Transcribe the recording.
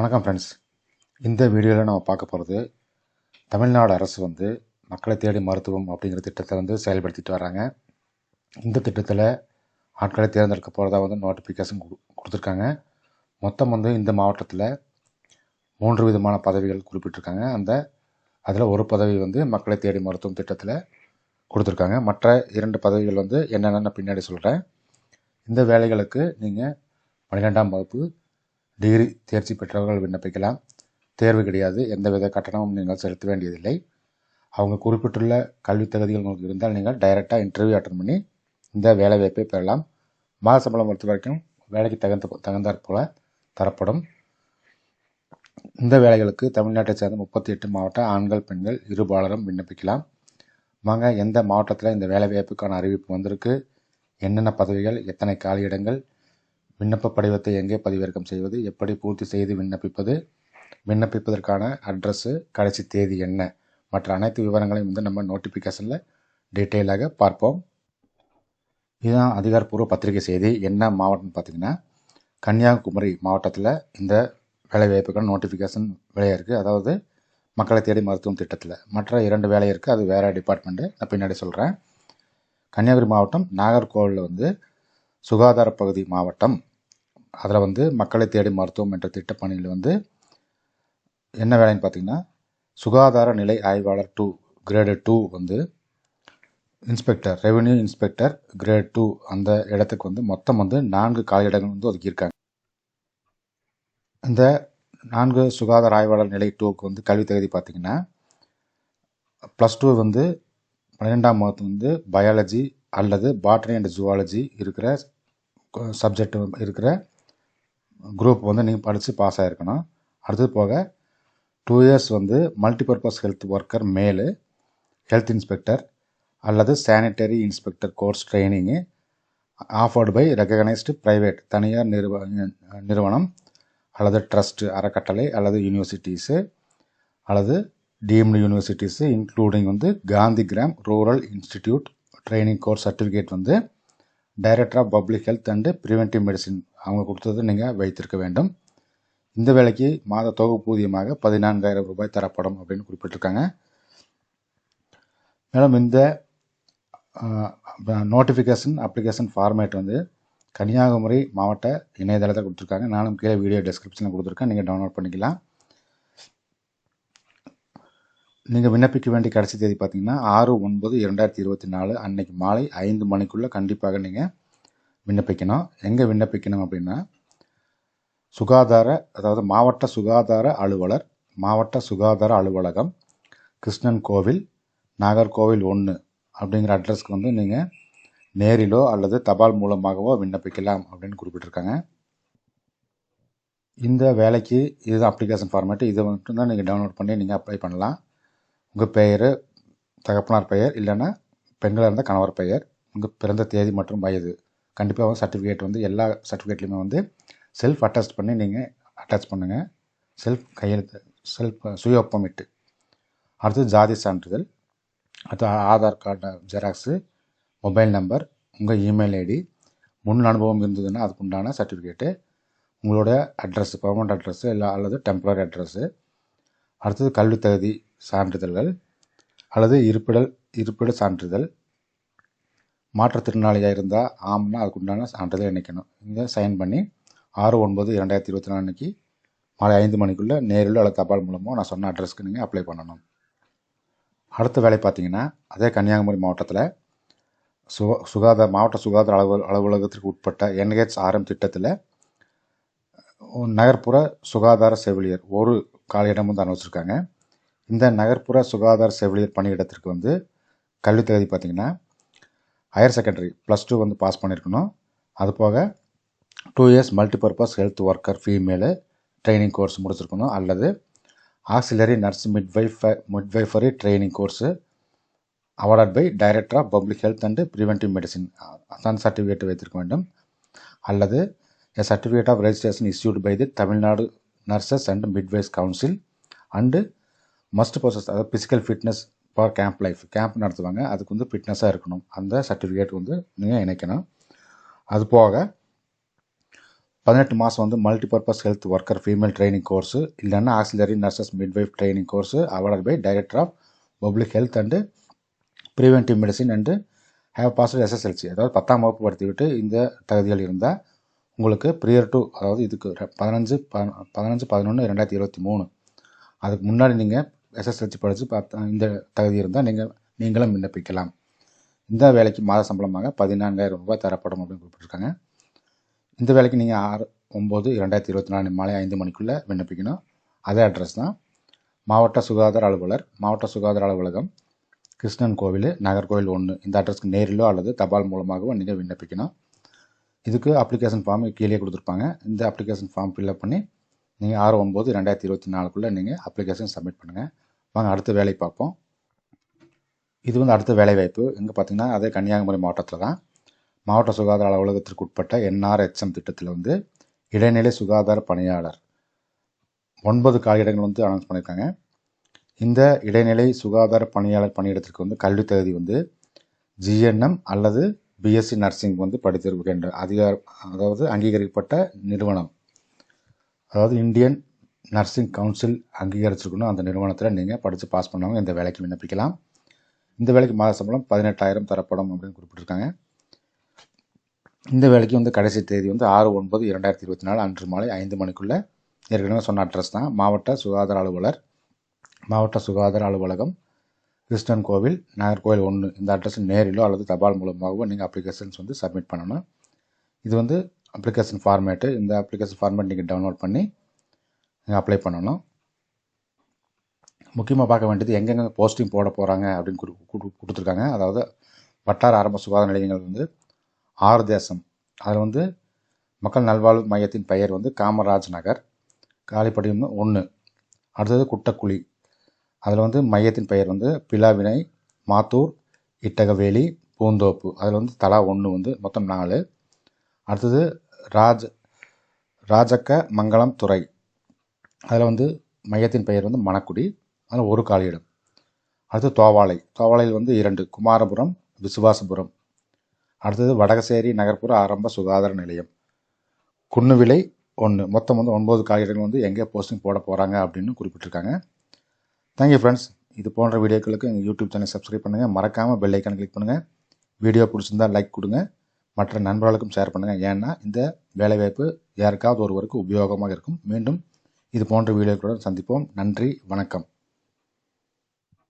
வணக்கம் ஃப்ரெண்ட்ஸ் இந்த வீடியோவில் நம்ம பார்க்க போகிறது தமிழ்நாடு அரசு வந்து மக்களை தேடி மருத்துவம் அப்படிங்கிற திட்டத்தை வந்து செயல்படுத்திட்டு வராங்க. இந்த திட்டத்தில் ஆட்களை தேர்ந்தெடுக்க போகிறதா வந்து நோட்டிஃபிகேஷன் கொடுத்துருக்காங்க. மொத்தம் வந்து இந்த மாவட்டத்தில் மூன்று விதமான பதவிகள் குறிப்பிட்டிருக்காங்க. அந்த அதில் ஒரு பதவி வந்து மக்களை தேடி மருத்துவம் திட்டத்தில் கொடுத்துருக்காங்க. மற்ற இரண்டு பதவிகள் வந்து என்னென்னு நான் பின்னாடி சொல்கிறேன் இந்த வேலைகளுக்கு நீங்கள் பன்னிரெண்டாம் வகுப்பு டிகிரி தேர்ச்சி பெற்றவர்கள் விண்ணப்பிக்கலாம். தேர்வு கிடையாது. எந்தவித கட்டணமும் நீங்கள் செலுத்த வேண்டியதில்லை. அவங்க குறிப்பிட்டுள்ள கல்வித் தகுதிகள் உங்களுக்கு இருந்தால் நீங்கள் டைரெக்டாக இன்டர்வியூ அட்டன் பண்ணி இந்த வேலை வாய்ப்பை பெறலாம். மாத சம்பளம் பொறுத்த வரைக்கும் வேலைக்கு தகுந்த தகுந்தாற் போல தரப்படும். இந்த வேலைகளுக்கு தமிழ்நாட்டை சேர்ந்த முப்பத்தி எட்டு மாவட்ட ஆண்கள் பெண்கள் இருபாலரும் விண்ணப்பிக்கலாம். வாங்க எந்த மாவட்டத்தில் இந்த வேலை வாய்ப்புக்கான அறிவிப்பு வந்திருக்கு? என்னென்ன பதவிகள்? எத்தனை காலியிடங்கள்? விண்ணப்ப படிவத்தை எங்கே பதிவிறக்கம் செய்வது? எப்படி பூர்த்தி செய்து விண்ணப்பிப்பது? விண்ணப்பிப்பதற்கான அட்ரஸ்ஸு கடைசி தேதி என்ன? மற்ற அனைத்து விவரங்களையும் வந்து நம்ம நோட்டிஃபிகேஷனில் டீட்டெயிலாக பார்ப்போம். இதுதான் அதிகாரப்பூர்வ பத்திரிகை செய்தி. என்ன மாவட்டம்னு பார்த்தீங்கன்னா கன்னியாகுமரி மாவட்டத்தில் இந்த வேலைவாய்ப்புகள் நோட்டிஃபிகேஷன் வேலையாக இருக்குது அதாவது மக்களை தேடி மருத்துவம் திட்டத்தில். மற்ற இரண்டு வேலை இருக்குது அது வேறு டிபார்ட்மெண்ட்டு நான் பின்னாடி சொல்கிறேன் கன்னியாகுமரி மாவட்டம் நாகர்கோவிலில் வந்து சுகாதார பகுதி மாவட்டம். அதில் வந்து மக்களை தேடி மருத்துவம் என்ற திட்டப்பணியில் வந்து என்ன வேலைன்னு பார்த்தீங்கன்னா சுகாதார நிலை ஆய்வாளர் டூ கிரேடு டூ வந்து inspector revenue inspector grade two அந்த இடத்துக்கு வந்து மொத்தம் வந்து நான்கு காலியிடங்கள் வந்து ஒதுக்கியிருக்காங்க. இந்த நான்கு சுகாதார ஆய்வாளர் நிலை டூக்கு வந்து கல்வி தகுதி பார்த்திங்கன்னா ப்ளஸ் டூ வந்து பன்னிரெண்டாம் வகுப்பு வந்து பயாலஜி அல்லது பாட்னி அண்ட் ஜுவாலஜி இருக்கிற சப்ஜெக்ட் இருக்கிற குரூப் வந்து நீங்கள் படித்து பாஸ் ஆகிருக்கணும் அடுத்தது போக டூ இயர்ஸ் வந்து மல்டிபர்பஸ் ஹெல்த் ஒர்க்கர் மேலு ஹெல்த் இன்ஸ்பெக்டர் அல்லது sanitary inspector course training offered by recognised private தனியார் நிறுவ நிறுவனம் அல்லது ட்ரஸ்ட்டு அறக்கட்டளை அல்லது யூனிவர்சிட்டிஸு அல்லது டீம்டு யூனிவர்சிட்டிஸு இன்க்ளூடிங் வந்து Gandhi Gram rural institute training course certificate வந்து director of public health and preventive medicine அவங்க கொடுத்தது நீங்கள் வைத்திருக்க வேண்டும். இந்த வேலைக்கு மாத தொகுப்பூதியமாக பதினான்காயிரம் ரூபாய் தரப்படும் அப்படின்னு குறிப்பிட்டிருக்காங்க. மேலும் இந்த நோட்டிஃபிகேஷன் அப்ளிகேஷன் ஃபார்மேட் வந்து கன்னியாகுமரி மாவட்ட இணையதளத்தை கொடுத்துருக்காங்க. நானும் கீழே வீடியோ டிஸ்கிரிப்ஷனில் கொடுத்துருக்கேன். நீங்கள் டவுன்லோட் பண்ணிக்கலாம். நீங்கள் விண்ணப்பிக்க வேண்டிய கடைசி தேதி பார்த்தீங்கன்னா ஆறு ஒன்பது இரண்டாயிரத்தி இருபத்தி நாலு அன்னைக்கு மாலை ஐந்து மணிக்குள்ளே கண்டிப்பாக நீங்கள் விண்ணப்பிக்கணும். எங்கே விண்ணப்பிக்கணும் அப்படின்னா சுகாதார அதாவது மாவட்ட சுகாதார அலுவலர் மாவட்ட சுகாதார அலுவலகம் கிருஷ்ணன் கோவில் நாகர்கோவில் ஒன்று அப்படிங்கிற அட்ரஸ்க்கு வந்து நீங்கள் நேரிலோ அல்லது தபால் மூலமாகவோ விண்ணப்பிக்கலாம் அப்படின்னு குறிப்பிட்டிருக்காங்க. இந்த வேலைக்கு இதுதான் அப்ளிகேஷன் ஃபார்மேட்டு இதை மட்டும்தான் நீங்கள் டவுன்லோட் பண்ணி நீங்கள் அப்ளை பண்ணலாம். உங்கள் பெயர் தகப்பனார் பெயர் இல்லைன்னா பெண்களாக இருந்தால் கணவர் பெயர் உங்கள் பிறந்த தேதி மற்றும் வயது. கண்டிப்பாக சர்டிஃபிகேட் வந்து எல்லா சர்டிஃபிகேட்லேயுமே வந்து செல்ஃப் அட்டாச் பண்ணி நீங்கள் அட்டாச் பண்ணுங்கள் செல்ஃப் கையெழுத்து செல்ஃப் சுய ஒப்பமிட்டு அடுத்தது ஜாதி சான்றிதழ் அடுத்து Aadhaar card xerox mobile number உங்கள் இமெயில் ஐடி முன் அனுபவம் இருந்ததுன்னா அதுக்கு உண்டான சர்டிஃபிகேட்டு உங்களோட அட்ரஸ் பர்மனண்ட் அட்ரஸ்ஸு இல்லை அல்லது டெம்பரரி அட்ரஸ்ஸு அடுத்தது கல்வி தகுதி சான்றிதழ்கள் அல்லது இருப்பிடல் இருப்பிட சான்றிதழ். மாற்றுத்திறனாளியாக இருந்தால் ஆம்னா அதுக்குண்டான சான்றிதழ் இணைக்கணும். இங்கே சைன் பண்ணி ஆறு ஒன்பது இரண்டாயிரத்தி இருபத்தி நாலு அன்றைக்கி மாலை ஐந்து மணிக்குள்ளே நேரில் அல்லது தபால் மூலமோ நான் சொன்ன அட்ரஸ்க்கு நீங்கள் அப்ளை பண்ணணும். அடுத்த வேலை பார்த்தீங்கன்னா அதே கன்னியாகுமரி மாவட்டத்தில் சு சுகாதார மாவட்ட சுகாதார அலுவல் அலுவலகத்திற்கு உட்பட்ட என்ஹெச்ஆர்எம் திட்டத்தில் நகர்ப்புற சுகாதார செவிலியர் ஒரு காலியிடமும் தான் வச்சுருக்காங்க. இந்த நகர்ப்புற சுகாதார செவிலியர் பணியிடத்திற்கு வந்து கல்வி தகுதி பார்த்திங்கன்னா ஹையர் செகண்டரி ப்ளஸ் டூ வந்து பாஸ் பண்ணியிருக்கணும். அது போக two years multipurpose health worker female training course முடிச்சிருக்கணும். அல்லது auxiliary nurse midwife midwifery training course award by director of public health and preventive medicine அந்த சர்டிஃபிகேட் வைத்திருக்க வேண்டும். அல்லது a certificate of registration issued by the Tamil Nadu nurses and midwives council and must process அதாவது physical fitness for camp life camp நடத்துவாங்க. அதுக்கு வந்து ஃபிட்னஸாக இருக்கணும். அந்த சர்டிஃபிகேட் வந்து நீங்கள் இணைக்கணும். அது போக பதினெட்டு மாதம் வந்து multipurpose health worker female training course இல்லைன்னா auxiliary nurses midwife training course awarded by director of public health and preventive medicine and have passed SSLC அதாவது பத்தாம் வகுப்பு படுத்திவிட்டு இந்த தகுதிகள் இருந்தால் உங்களுக்கு ப்ரியர் டு அதாவது இதுக்கு பதினஞ்சு ப- பதினஞ்சு பதினொன்று ரெண்டாயிரத்தி இருபத்தி மூணு. அதுக்கு முன்னாடி நீங்கள் எஸ்எஸ்எல்சி படித்து பார்த்தா இந்த தகுதி இருந்தால் நீங்கள் நீங்களும் விண்ணப்பிக்கலாம். இந்த வேலைக்கு மாத சம்பளமாக பதினான்காயிரம் ரூபாய் தரப்படும் அப்படின்னு குறிப்பிட்டிருக்காங்க. இந்த வேலைக்கு நீங்கள் ஆறு ஒம்பது இரண்டாயிரத்தி இருபத்தி நாலு மாலை ஐந்து மணிக்குள்ளே விண்ணப்பிக்கணும். அதே அட்ரஸ் தான். மாவட்ட சுகாதார அலுவலர் மாவட்ட சுகாதார அலுவலகம் கிருஷ்ணன் கோவில் நாகர்கோவில் ஒன்று இந்த அட்ரஸ்க்கு நேரிலோ அல்லது தபால் மூலமாகவோ நீங்கள் விண்ணப்பிக்கணும். இதுக்கு அப்ளிகேஷன் ஃபார்ம் கீழே கொடுத்துருப்பாங்க. இந்த அப்ளிகேஷன் ஃபார்ம் ஃபில்அப் பண்ணி நீங்கள் ஆறு ஒம்பது ரெண்டாயிரத்தி இருபத்தி நாலுக்குள்ளே நீங்கள் அப்ளிகேஷன் சப்மிட் பண்ணுங்கள் வாங்க அடுத்த வேலை பார்ப்போம். இது வந்து அடுத்த வேலைவாய்ப்பு. எங்கே பார்த்தீங்கன்னா அதே கன்னியாகுமரி மாவட்டத்தில் தான் மாவட்ட சுகாதார அலுவலகத்திற்கு உட்பட்ட என்ஆர்ஹெச்எம் திட்டத்தில் வந்து இடைநிலை சுகாதார பணியாளர் ஒன்பது காலியிடங்கள் வந்து அனௌன்ஸ் பண்ணியிருக்காங்க இந்த இடைநிலை சுகாதார பணியாளர் பணியிடத்திற்கு வந்து கல்வி தகுதி வந்து ஜிஎன்எம் அல்லது பிஎஸ்சி நர்சிங் வந்து படித்திருக்கின்ற அதிகார அதாவது அங்கீகரிக்கப்பட்ட நிறுவனம். அதாவது இந்தியன் நர்சிங் கவுன்சில் அங்கீகரிச்சிருக்கணும். அந்த நிறுவனத்தில் நீங்கள் படித்து பாஸ் பண்ணவங்க இந்த வேலைக்கு விண்ணப்பிக்கலாம். இந்த வேலைக்கு மாத சம்பளம் பதினெட்டாயிரம் தரப்படும் அப்படின்னு குறிப்பிட்டிருக்காங்க. இந்த வேலைக்கு வந்து கடைசி தேதி வந்து ஆறு ஒன்பது இரண்டாயிரத்தி இருபத்தி நாலு அன்று மாலை ஐந்து மணிக்குள்ளே ஏற்கனவே சொன்ன அட்ரஸ் தான். மாவட்ட சுகாதார அலுவலர் மாவட்ட சுகாதார அலுவலகம் கிருஷ்ணன் கோவில் நாகர்கோவில் ஒன்று இந்த அட்ரஸில் நேரிலோ அல்லது தபால் மூலமாகவோ நீங்கள் அப்ளிகேஷன்ஸ் வந்து சப்மிட் பண்ணணும். இது வந்து அப்ளிகேஷன் ஃபார்மேட்டு இந்த அப்ளிகேஷன் ஃபார்மேட் நீங்கள் டவுன்லோட் பண்ணி நீங்கள் அப்ளை பண்ணணும். முக்கியமாக பார்க்க வேண்டியது எங்கெங்கே போஸ்டிங் போட போகிறாங்க அப்படின்னு கொடு- கொடுத்துருக்காங்க. அதாவது வட்டார ஆரம்ப சுகாதார நிலையங்கள் வந்து ஆறு தேசம். அதில் வந்து மக்கள் நல்வாழ்வு மையத்தின் பெயர் வந்து காமராஜ் நகர் காலிப்படியம் ஒன்று அடுத்தது குட்டக்குழி. அதில் வந்து மையத்தின் பெயர் வந்து பிலாவினை மாத்தூர் இட்டகவேலி பூந்தோப்பு. அதில் வந்து தலா ஒன்று வந்து மொத்தம் நாலு. அடுத்தது ராஜ் ராஜக்க மங்களம் துறை. அதில் வந்து மையத்தின் பெயர் வந்து மணக்குடி. அதில் ஒரு காலியிடம். அடுத்து தோவாளை தோவாளையில் வந்து இரண்டு குமாரபுரம் விசுவாசபுரம். அடுத்தது வடகசேரி நகர்ப்புற ஆரம்ப சுகாதார நிலையம். குன்னுவிலை ஒன்று மொத்தம் வந்து ஒன்பது காலியிடங்கள் வந்து எங்கே போஸ்டிங் போட போகிறாங்க அப்படின்னு குறிப்பிட்டிருக்காங்க. தேங்க்யூ ஃப்ரெண்ட்ஸ் இது போன்ற வீடியோக்களுக்கு எங்கள் யூடியூப் சேனல் சப்ஸ்கிரைப் பண்ணுங்கள் மறக்காமல் பெல் ஐக்கான் கிளிக் பண்ணுங்கள் வீடியோ பிடிச்சிருந்தா லைக் கொடுங்க. மற்ற நண்பர்களுக்கும் ஷேர் பண்ணுங்கள் ஏன்னா இந்த வேலைவாய்ப்பு யாருக்காவது ஒருவருக்கு உபயோகமாக இருக்கும். மீண்டும் இது போன்ற வீடியோக்களுடன் சந்திப்போம். நன்றி வணக்கம்.